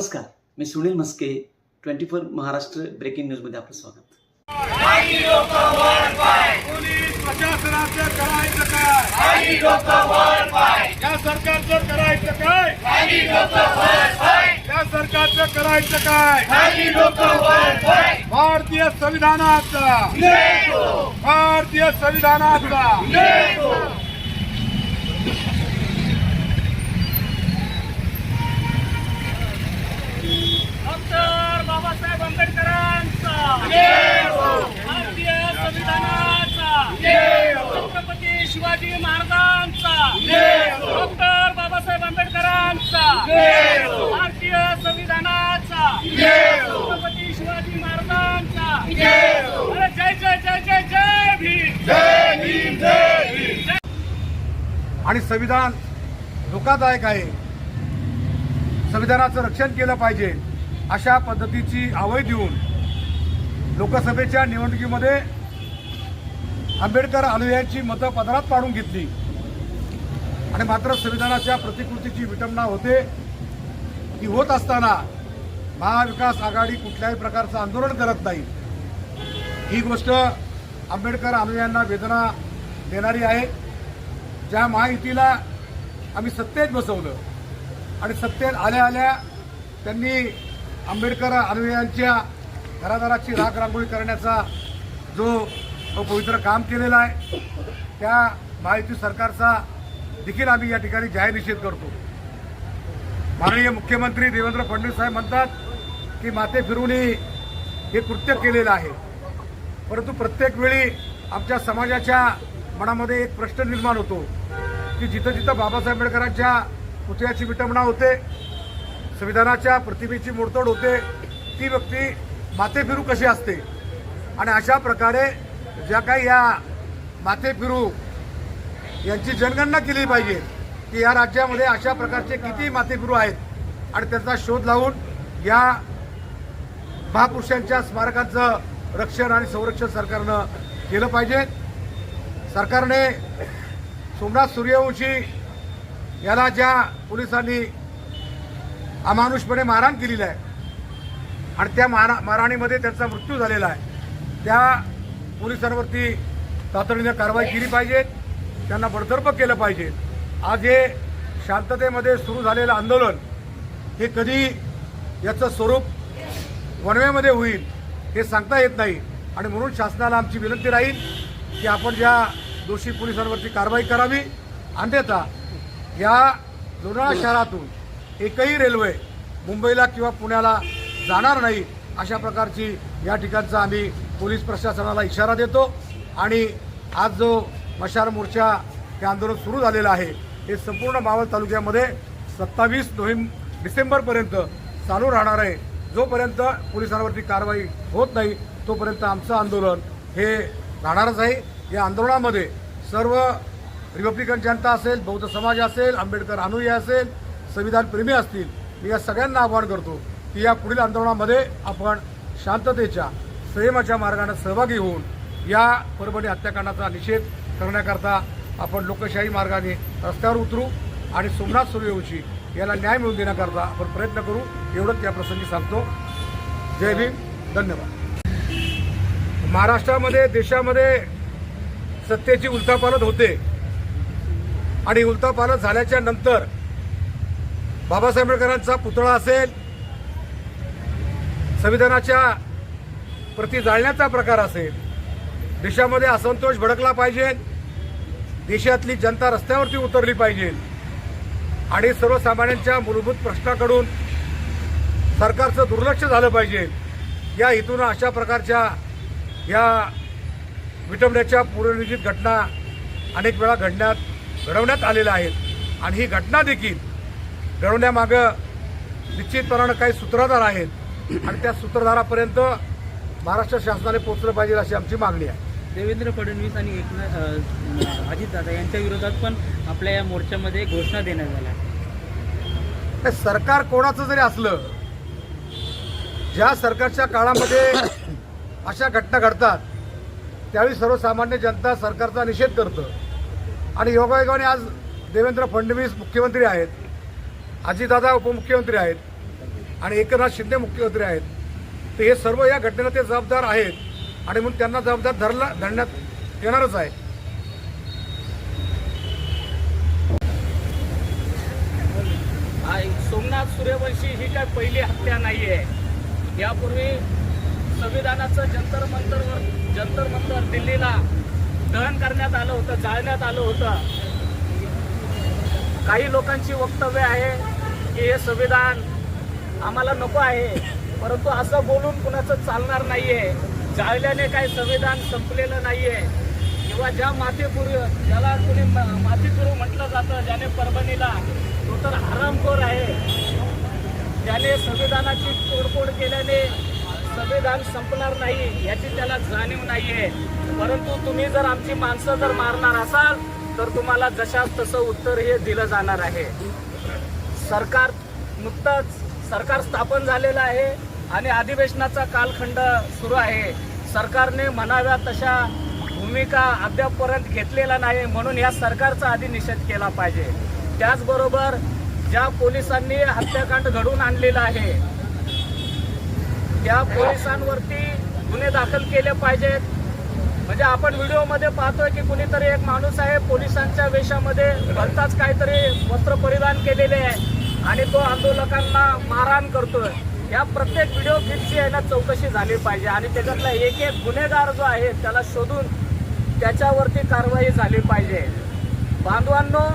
नमस्कार मी Sunil Maske twenty four Maharashtra breaking न्यूजमध्ये आपलं स्वागत. पोलीस प्रशासनाचं करायचं काय? या सरकारचं करायचं काय? या सरकारचं करायचं काय? भारतीय संविधानाचा. भारतीय संविधानाचा. आंबेडकरांचा. भारतीय संविधानाचा. छत्रपती शिवाजी महाराजांचा. डॉक्टर बाबासाहेब आंबेडकरांचा. भारतीय संविधानाचा. छत्रपती शिवाजी महाराजांचा. अरे जय जय जय जय जय भीम. आणि संविधान धोकादायक आहे. संविधानाचं रक्षण केलं पाहिजे. अशा पद्धतीची आवय देऊन लोकसभेच्या निवडणुकीमध्ये आंबेडकर अनुयायांची मतं पदरात पाडून घेतली. आणि मात्र संविधानाच्या प्रतिकृतीची विटंबना होते. ती होत असताना महाविकास आघाडी कुठल्याही प्रकारचं आंदोलन करत नाही. ही गोष्ट आंबेडकर अनुयायांना वेदना देणारी आहे. ज्या महायुतीला आम्ही सत्तेत बसवलं आणि सत्तेत आल्या आल्या त्यांनी आंबेडकर अनुयायांच्या घरादाराची राख रांगोळी करण्याचा जो पवित्र काम केलेला आहे त्या महायुती सरकारचा देखील आम्ही या ठिकाणी जाहीर निषेध करतो. माननीय मुख्यमंत्री देवेंद्र फडणवीस साहेब म्हणतात की माते फिरून हे कृत्य केलेलं आहे. परंतु प्रत्येक वेळी आमच्या समाजाच्या मनामध्ये एक प्रश्न निर्माण होतो की जिथं जिथं बाबासाहेब आंबेडकरांच्या पुतळ्याची विटंबना होते संविधानाच्या प्रतिमेची मोडतोड होते ती व्यक्ती माथेफिरू कशी असते? आणि अशा प्रकारे ज्या काही या माथेफिरू यांची जनगणना केली पाहिजे की या राज्यामध्ये अशा प्रकारचे किती माथेफिरू आहेत? आणि त्याचा शोध लावून या महापुरुषांच्या स्मारकांचं रक्षण आणि संरक्षण सरकारनं केलं पाहिजे. सरकारने सोमनाथ सूर्यवंशी याला ज्या पोलिसांनी अमानुषपणे मारहाण केलेली आहे. आणि त्या मारा मारहाणीमध्ये त्यांचा मृत्यू झालेला आहे. त्या पोलिसांवरती तातडीनं कारवाई केली पाहिजे. त्यांना बडतर्फ केलं पाहिजे. आज हे शांततेमध्ये सुरू झालेलं आंदोलन हे कधी याचं स्वरूप वनवेमध्ये होईल हे सांगता येत नाही. आणि म्हणून शासनाला आमची विनंती राहील की आपण ज्या दोषी पोलिसांवरती कारवाई करावी. अन्यथा या लोणावळा शहरातून एकही रेल्वे मुंबईला किंवा पुण्याला जाणार नाही अशा प्रकारची या ठिकाणचा आम्ही पोलीस प्रशासनाला इशारा देतो. आणि आज जो मशार मोर्चा हे आंदोलन सुरू झालेलं आहे हे संपूर्ण मावळ तालुक्यामध्ये सत्तावीस नोव्हेंबर डिसेंबरपर्यंत चालू राहणार आहे. जोपर्यंत पोलिसांवरती कारवाई होत नाही तोपर्यंत आमचं आंदोलन हे राहणारच आहे. या आंदोलनामध्ये सर्व रिपब्लिकन जनता असेल बौद्ध समाज असेल आंबेडकर अनुयायी असेल संविधान प्रेमी असतील मी या सगळ्यांना आवाहन करतो की या पुढील आंदोलनामध्ये आपण शांततेच्या संयमाच्या मार्गाने सहभागी होऊन या परभणी हत्याकांडाचा निषेध करण्याकरता आपण लोकशाही मार्गाने रस्त्यावर उतरू आणि सोमनाथ सूर्यवंशी याला न्याय मिळवून देण्याकरता आपण प्रयत्न करू एवढंच या प्रसंगी सांगतो. जय भीम धन्यवाद. महाराष्ट्रामध्ये देशामध्ये सत्तेची उलथापालट होते. आणि उलथापालट झाल्याच्यानंतर बाबासाहेब आंबेडकरांचा पुतळा असेल संविधानाच्या प्रति जाळण्याचा प्रकार असेल देशामध्ये असंतोष भडकला पाहिजे देशातली जनता रस्त्यावरती उतरली पाहिजे आणि सर्वसामान्यांच्या मूलभूत प्रश्नाकडून सरकारचं दुर्लक्ष झालं पाहिजे या हेतून अशा प्रकारच्या या विटंबण्याच्या पूर्वनियोजित घटना अनेक वेळा घडण्यात घडवण्यात आलेल्या आहेत. आणि ही घटना देखील घडवण्यामागं निश्चितपणानं काही सूत्रधार आहेत. आणि त्या सूत्रधारापर्यंत महाराष्ट्र शासनाने पोहोचलं पाहिजे अशी आमची मागणी आहे. देवेंद्र फडणवीस आणि एकनाथ अजितदादा यांच्या विरोधात पण आपल्या या मोर्चामध्ये घोषणा देण्यात आल्या सरकार कोणाचं जरी असलं ज्या सरकारच्या काळामध्ये अशा घटना घडतात त्यावेळी सर्वसामान्य जनता सरकारचा निषेध करतं. आणि योगायोगाने आज देवेंद्र फडणवीस मुख्यमंत्री आहेत. अजितदादा उपमुख्यमंत्री आहेत आणि एकनाथ शिंदे मुख्यमंत्री आहेत. तर हे सर्व या घटनेला ते जबाबदार आहेत आणि म्हणून त्यांना जबाबदार धरला धरण्यात येणारच आहे. सोमनाथ सूर्यवंशी ही काय पहिली हत्या नाही आहे यापूर्वी संविधानाचं जंतर मंतरवर जंतर मंतर दिल्लीला दहन करण्यात आलं होतं जाळण्यात आलं होतं. काही लोकांची वक्तव्य आहे. की हे संविधान आम्हाला नको आहे. परंतु असं बोलून कुणाचं चालणार नाही आहे जाळल्याने काही संविधान संपलेलं नाही आहे किंवा ज्या माथेपुरी ज्याला कुणी म- म्हटलं जातं ज्याने परभणीला तो तर हरामखोर आहे. त्याने संविधानाची तोडफोड केल्याने संविधान संपणार नाही याची त्याला जाणीव नाही आहे परंतु तुम्ही जर आमची माणसं जर मारणार असाल तर तुम्हाला जशास तसं उत्तर हे दिलं जाणार आहे. सरकार नुकतंच सरकार स्थापन झालेलं आहे आणि अधिवेशनाचा कालखंड सुरू आहे. सरकारने म्हणाव्या तशा भूमिका अद्यापपर्यंत घेतलेला नाही म्हणून या सरकारचा आधी निषेध केला पाहिजे. त्याचबरोबर ज्या पोलिसांनी हत्याकांड घडवून आणलेला आहे त्या पोलिसांवरती गुन्हे दाखल केले पाहिजेत. म्हणजे आपण व्हिडिओमध्ये पाहतोय की कुणीतरी एक माणूस आहे पोलिसांच्या वेशामध्ये भलताच काहीतरी वस्त्र परिधान केलेले आहे. आणि तो आंदोलकांना मारहाण करतोय. या प्रत्येक व्हिडिओ क्लिपची आहे ना चौकशी झाली पाहिजे. आणि त्याच्यातला एक एक गुन्हेगार जो आहे त्याला शोधून त्याच्यावरती कारवाई झाली पाहिजे. बांधवांनो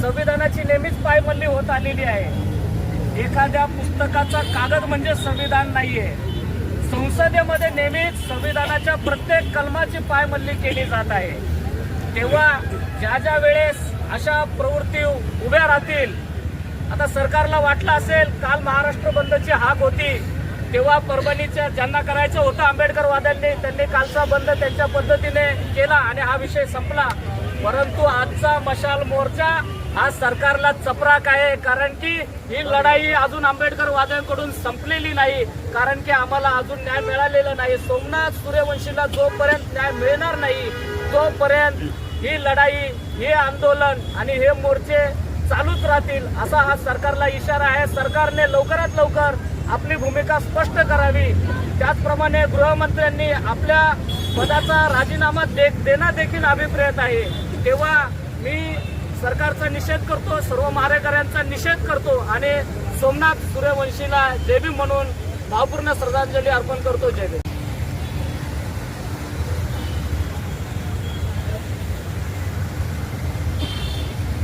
संविधानाची नेहमीच पायमल्ली होत आलेली आहे. एखाद्या पुस्तकाचा कागद म्हणजे संविधान नाहीये. संसदेमध्ये नेहमीच संविधानाच्या प्रत्येक कलमाची पायमल्ली केली जात आहे. तेव्हा ज्या ज्या वेळेस अशा प्रवृत्ती उभ्या राहतील आता सरकारला वाटलं असेल काल महाराष्ट्र बंदची हाक होती तेव्हा परभणीच्या ज्यांना करायचं होतं आंबेडकर वाद्यांनी त्यांनी कालचा बंद त्यांच्या पद्धतीने केला आणि हा विषय संपला. परंतु आजचा मशाल मोर्चा हा सरकारला चपराक आहे कारण की ही लढाई अजून आंबेडकर वाद्यांकडून संपलेली नाही कारण की आम्हाला अजून न्याय मिळालेला नाही. सोमनाथ सूर्यवंशीला जोपर्यंत न्याय मिळणार नाही तोपर्यंत ही लढाई हे आंदोलन आणि हे मोर्चे चालूच राहतील असा हा सरकारला इशारा आहे. सरकारने लवकरात लवकर आपली भूमिका स्पष्ट करावी. त्याचप्रमाणे गृहमंत्र्यांनी आपल्या पदाचा राजीनामा दे देणं देखील अभिप्रेत आहे. तेव्हा मी सरकारचा निषेध करतो सर्व मारेकऱ्यांचा निषेध करतो आणि सोमनाथ सूर्यवंशीला देवी म्हणून भावपूर्ण श्रद्धांजली अर्पण करतो. जयभीम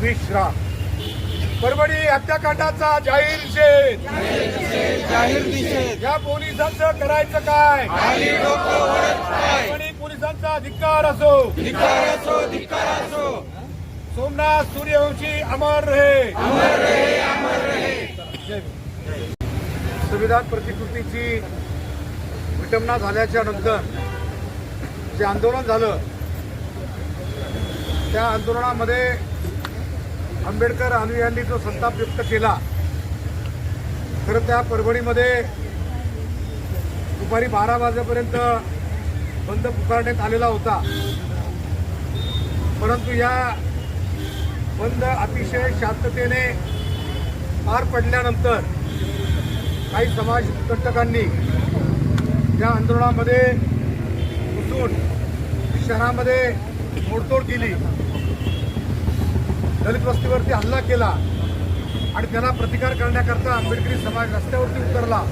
विश्राम. परभणी हत्याकांडाचा जाहीर निषेध. जाहीर निषेध. या पोलिसांचं करायचं काय? परभणी पोलिसांचा धिक्कार असो. धिक्कार असो धिक्कार असो. सोमनाथ सूर्यवंशी अमर रहे. जय भीम. संविधान प्रतिकृतीची विटंबना झाल्याच्यानंतर जे आंदोलन झालं त्या आंदोलनामध्ये आंबेडकर अनुयायांनी जो संताप व्यक्त केला खरं त्या परभणीमध्ये दुपारी बारा वाजेपर्यंत बंद पुकारण्यात आलेला होता. परंतु या बंद अतिशय शांततेने पार पडल्यानंतर काही समाजकंटकांनी या आंदोलनामध्ये घुसून शहरामध्ये मोडतोड केली. दलित वस्तीवरती हल्ला केला आणि त्याला प्रतिकार करण्याकरता आंबेडकरी समाज रस्त्यावरती उतरला.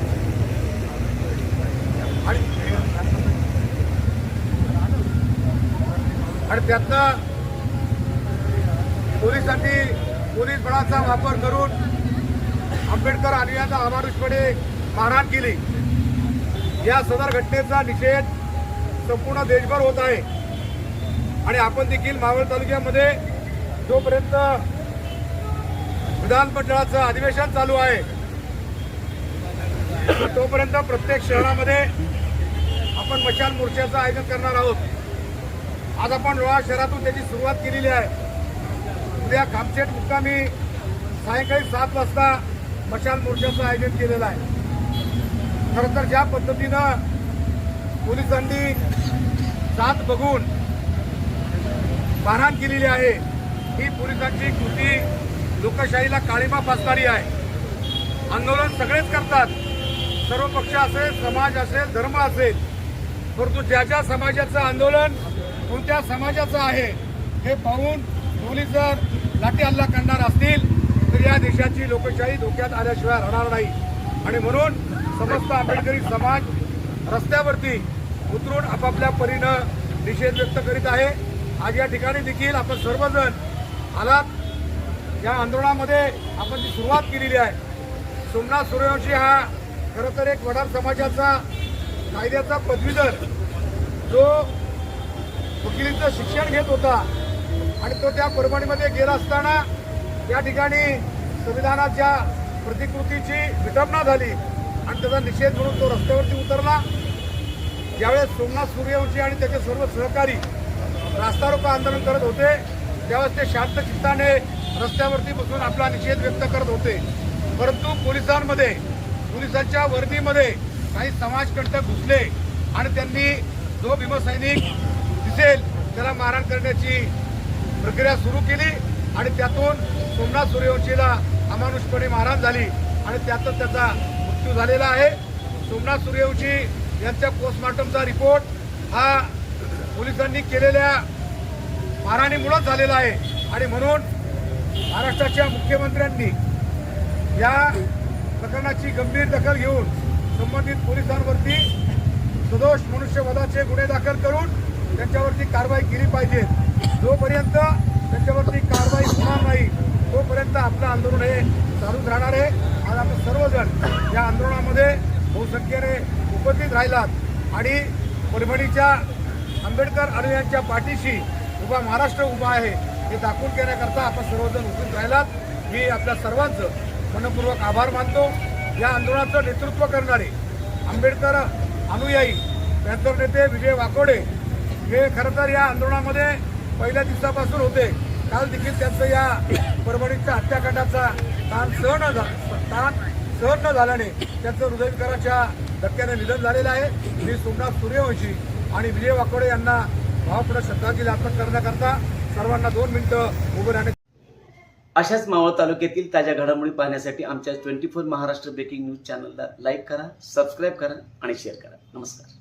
आणि त्यातनं पोलिसांनी पोलीस बळाचा वापर करून आंबेडकर अनुयायांना अमानुषपणे मारहाण केली. या सदर घटनेचा निषेध संपूर्ण देशभर होत आहे. आणि आपण देखील मावळ तालुक्यामध्ये जोपर्यंत विधानमंडळाचं अधिवेशन चालू आहे तोपर्यंत प्रत्येक शहरामध्ये आपण मशाल मोर्चाचं आयोजन करणार आहोत. आज आपण लोहा शहरातून त्याची सुरुवात केलेली आहे. उद्या खामशेट मुक्कामी सायंकाळी सात वाजता मशाल मोर्चाचं आयोजन केलेलं आहे. खरं तर ज्या पद्धतीनं पोलिसांनी साथ बघून मारहाण केलेली आहे ही पोलिसांची कृती लोकशाहीला काळीमा फासणारी आहे. आंदोलन सगळेच करतात. सर्व पक्ष असेल समाज असेल धर्म असेल. परंतु ज्या ज्या समाजाचं आंदोलन कोणत्या समाजाचं आहे हे पाहून पोलीस जर लाठी हल्ला करणार असतील तर या देशाची लोकशाही धोक्यात आल्याशिवाय राहणार नाही. आणि म्हणून समस्त आंबेडकरी समाज रस्त्यावरती उतरून आपापल्या परीनं निषेध व्यक्त करीत आहे. आज या ठिकाणी देखील आपण सर्वजण आलात या आंदोलनामध्ये आपण जी सुरुवात केलेली आहे सोमनाथ सूर्यवंशी हा खरं तर एक वडार समाजाचा कायद्याचा पदवीधर. जो वकिलीचं शिक्षण घेत होता आणि तो त्या परभणीमध्ये गेला असताना या ठिकाणी संविधानाच्या प्रतिकृतीची विटंबना झाली आणि त्याचा निषेध म्हणून तो रस्त्यावरती उतरला. ज्यावेळेस सोमनाथ सूर्यवंशी आणि त्याचे सर्व सहकारी रास्तारोको आंदोलन करत होते त्यावेळेस ते शांत चित्ताने रस्त्यावरती बसून आपला निषेध व्यक्त करत होते. परंतु पोलिसांमध्ये पोलिसांच्या वर्दीमध्ये काही समाजकंटक घुसले आणि त्यांनी जो भीमसैनिक दिसेल त्याला मारहाण करण्याची प्रक्रिया सुरू केली आणि त्यातून सोमनाथ सूर्यवंशीला अमानुषपणे मारहाण झाली आणि त्यातच त्याचा मृत्यू झालेला आहे. सोमनाथ सूर्यवंशी यांच्या पोस्टमॉर्टमचा रिपोर्ट हा पोलिसांनी केलेल्या मारहाणीमुळेच झालेला आहे. आणि म्हणून महाराष्ट्राच्या मुख्यमंत्र्यांनी या प्रकरणाची गंभीर दखल घेऊन संबंधित पोलिसांवरती सदोष मनुष्यवधाचे गुन्हे दाखल करून त्यांच्यावरती कारवाई केली पाहिजे. जोपर्यंत त्यांच्यावरती कारवाई होणार नाही तोपर्यंत आपलं आंदोलन हे चालूच राहणार आहे. आज आपण सर्वजण या आंदोलनामध्ये बहुसंख्येने उपस्थित राहिलात. आणि परभणीच्या आंबेडकर अनुयांच्या पाठीशी उभा महाराष्ट्र उभा आहे हे दाखवून घेण्याकरता आपण सर्वजण उठून राहिलात. मी आपल्या सर्वांचं मनपूर्वक आभार मानतो. या आंदोलनाचं नेतृत्व करणारे आंबेडकर अनुयायी पॅन्थर नेते विजय वाकोडे हे खरं तर या आंदोलनामध्ये पहिल्या दिवसापासून होते. काल देखील त्यांचं या परभणीच्या हत्याकांडाचा ताण सहन न ताण सहन न झाल्याने त्यांचं हृदयविकाराच्या धक्क्याने निधन झालेलं आहे. मी सोमनाथ सूर्यवंशी आणि विजय वाकोडे यांना भावपूर्ण श्रद्धांजली अर्पण करण्याकरता सर्वांना दोन मिनिटं उभं राहण्याची अशाच मावळ तालुक्यातील ताज्या घडामोडी पाहण्यासाठी आमच्या twenty four Maharashtra breaking news चॅनलला लाईक करा सबस्क्राईब करा आणि शेअर करा. नमस्कार.